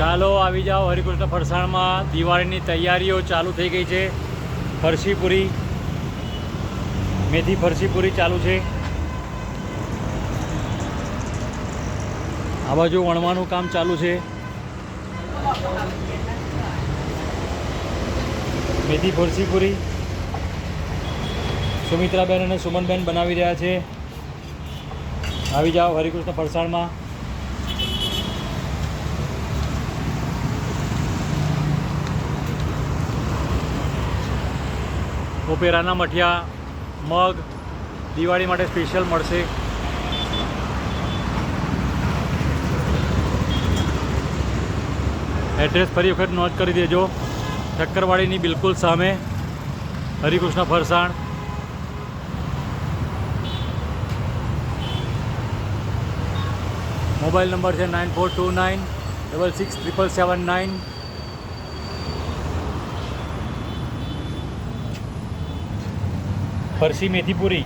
ચાલો આવી જાઓ. હરિકૃષ્ણ ફરસાણમાં દિવાળીની તૈયારીઓ ચાલુ થઈ ગઈ છે. ફરસીપુરી, મેથી ફરસીપુરી ચાલુ છે. આ બાજુ વણવાનું કામ ચાલુ છે. મેથી ફરસીપુરી. સુમિત્રાબેન અને સુમનબેન બનાવી રહ્યા છે. આવી જાઓ હરિકૃષ્ણ ફરસાણમાં. ઓપેરાના મઠિયા, મગ, દિવાળી માટે સ્પેશિયલ મળશે. એડ્રેસ ફરી વખત નોંધ કરી દેજો. ઠક્કરવાડીની બિલકુલ સામે. હરિકૃષ્ણ ફરસાણ. મોબાઈલ નંબર છે nine four two nine double six triple seven nine. ફરસી મેથી પૂરી